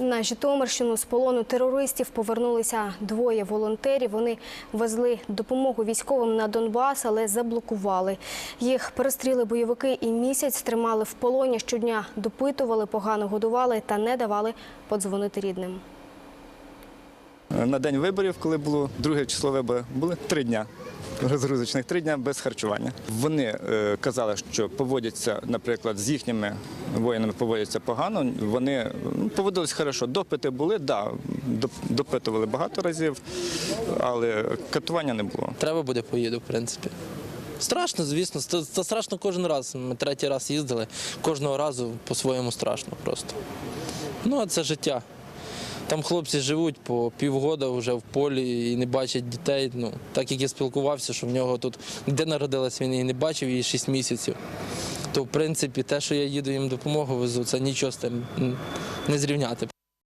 На Житомирщину з полону терористів повернулися двоє волонтерів. Вони везли допомогу військовим на Донбас, але заблокували. Їх перестріли бойовики і місяць тримали в полоні. Щодня допитували, погано годували та не давали подзвонити рідним. На день виборів, коли було друге число виборів, були три дня розгрузочних, три дня без харчування. Вони е, казали, що поводяться, наприклад, з їхніми воїнами поводяться погано. Вони ну, поводились хорошо. Допити були, да, допитували багато разів, але катування не було. Треба буде, поїду, в принципі. Страшно, звісно, це страшно кожен раз. Ми третій раз їздили, кожного разу по-своєму страшно просто. Ну, а це життя. Там хлопці живуть по півгода вже в полі і не бачать дітей. Ну, так як я спілкувався, що в нього тут, де народилась він і не бачив її 6 місяців. То, в принципі, те, що я їду їм допомогу везу, це нічого з тим не зрівняти.